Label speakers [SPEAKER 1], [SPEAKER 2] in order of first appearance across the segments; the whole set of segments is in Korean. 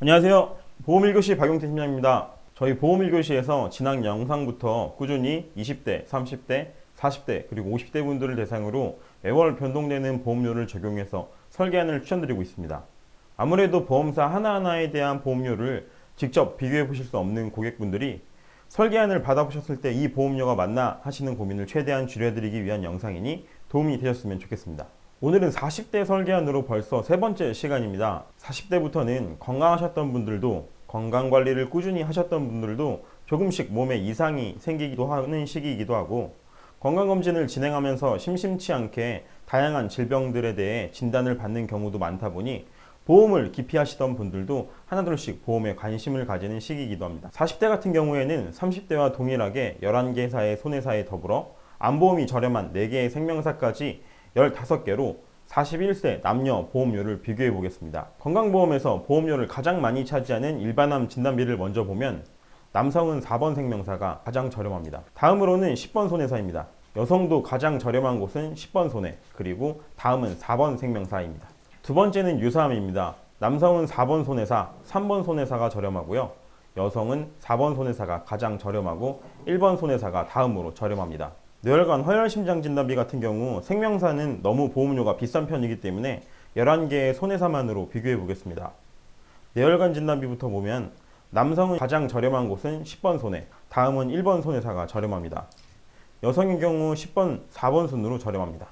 [SPEAKER 1] 안녕하세요. 보험 1교시 박용태 팀장입니다. 저희 보험 1교시에서 지난 영상부터 꾸준히 20대, 30대, 40대, 그리고 50대 분들을 대상으로 매월 변동되는 보험료를 적용해서 설계안을 추천드리고 있습니다. 아무래도 보험사 하나하나에 대한 보험료를 직접 비교해 보실 수 없는 고객분들이 설계안을 받아보셨을 때 이 보험료가 맞나 하시는 고민을 최대한 줄여드리기 위한 영상이니 도움이 되셨으면 좋겠습니다. 오늘은 40대 설계안으로 벌써 세 번째 시간입니다. 40대부터는 건강하셨던 분들도 건강 관리를 꾸준히 하셨던 분들도 조금씩 몸에 이상이 생기기도 하는 시기이기도 하고 건강검진을 진행하면서 심심치 않게 다양한 질병들에 대해 진단을 받는 경우도 많다 보니 보험을 기피하시던 분들도 하나둘씩 보험에 관심을 가지는 시기이기도 합니다. 40대 같은 경우에는 30대와 동일하게 11개 사의 손해사에 더불어 암보험이 저렴한 4개의 생명사까지 15개로 41세 남녀 보험료를 비교해 보겠습니다. 건강보험에서 보험료를 가장 많이 차지하는 일반암 진단비를 먼저 보면 남성은 4번 생명사가 가장 저렴합니다. 다음으로는 10번 손해사입니다. 여성도 가장 저렴한 곳은 10번 손해, 그리고 다음은 4번 생명사입니다. 두 번째는 유사암입니다. 남성은 4번 손해사, 3번 손해사가 저렴하고요. 여성은 4번 손해사가 가장 저렴하고 1번 손해사가 다음으로 저렴합니다. 뇌혈관 허혈심장 진단비 같은 경우 생명사는 너무 보험료가 비싼 편이기 때문에 11개의 손해사만으로 비교해 보겠습니다. 뇌혈관 진단비부터 보면 남성은 가장 저렴한 곳은 10번 손해, 다음은 1번 손해사가 저렴합니다. 여성의 경우 10번, 4번 순으로 저렴합니다.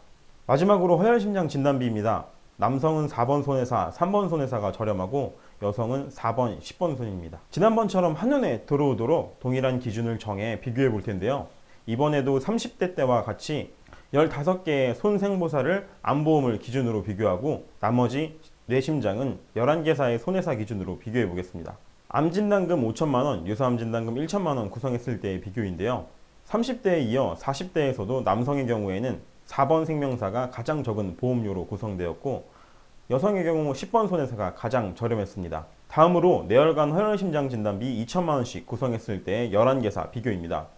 [SPEAKER 1] 마지막으로 허혈심장 진단비입니다. 남성은 4번 손해사, 3번 손해사가 저렴하고 여성은 4번, 10번 순입니다. 지난번처럼 한눈에 들어오도록 동일한 기준을 정해 비교해 볼 텐데요. 이번에도 30대 때와 같이 15개의 손생보사를 암보험을 기준으로 비교하고 나머지 뇌심장은 11개사의 손해사 기준으로 비교해 보겠습니다. 암진단금 5천만원, 유사암진단금 1천만원 구성했을 때의 비교인데요. 30대에 이어 40대에서도 남성의 경우에는 4번 생명사가 가장 적은 보험료로 구성되었고 여성의 경우 10번 손해사가 가장 저렴했습니다. 다음으로 뇌혈관 허혈심장 진단비 2천만 원씩 구성했을 때의 11개사 비교입니다.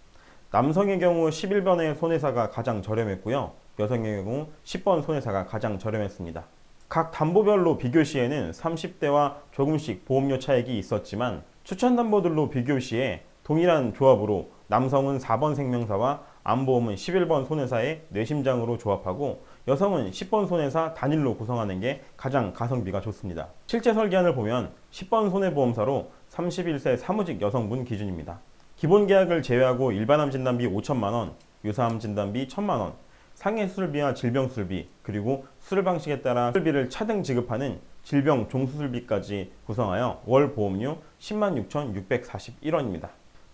[SPEAKER 1] 남성의 경우 11번의 손해사가 가장 저렴했고요. 여성의 경우 10번 손해사가 가장 저렴했습니다. 각 담보별로 비교 시에는 30대와 조금씩 보험료 차익이 있었지만 추천 담보들로 비교 시에 동일한 조합으로 남성은 4번 생명사와 암보험은 11번 손해사의 뇌심장으로 조합하고 여성은 10번 손해사 단일로 구성하는 게 가장 가성비가 좋습니다. 실제 설계안을 보면 10번 손해보험사로 31세 사무직 여성분 기준입니다. 기본 계약을 제외하고 일반암 진단비 5천만 원, 유사암 진단비 1천만 원, 상해 수술비와 질병 수술비, 그리고 수술 방식에 따라 수술비를 차등 지급하는 질병 종수술비까지 구성하여 월 보험료 10만 6,641원입니다.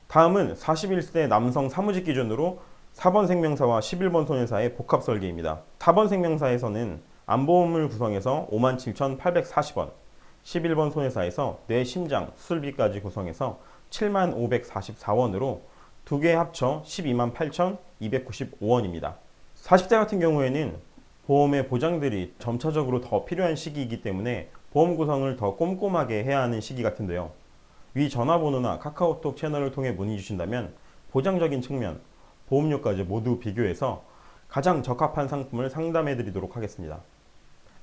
[SPEAKER 1] 다음은 41세 남성 사무직 기준으로 4번 생명사와 11번 손해사의 복합 설계입니다. 4번 생명사에서는 암보험을 구성해서 57,840원, 11번 손해사에서 뇌 심장 수술비까지 구성해서 7만 544원으로 두 개 합쳐 12만 8,295원입니다. 40대 같은 경우에는 보험의 보장들이 점차적으로 더 필요한 시기이기 때문에 보험 구성을 더 꼼꼼하게 해야 하는 시기 같은데요. 위 전화번호나 카카오톡 채널을 통해 문의 주신다면 보장적인 측면, 보험료까지 모두 비교해서 가장 적합한 상품을 상담해 드리도록 하겠습니다.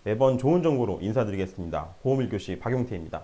[SPEAKER 1] 매번 좋은 정보로 인사드리겠습니다. 보험 1교시 박용태입니다.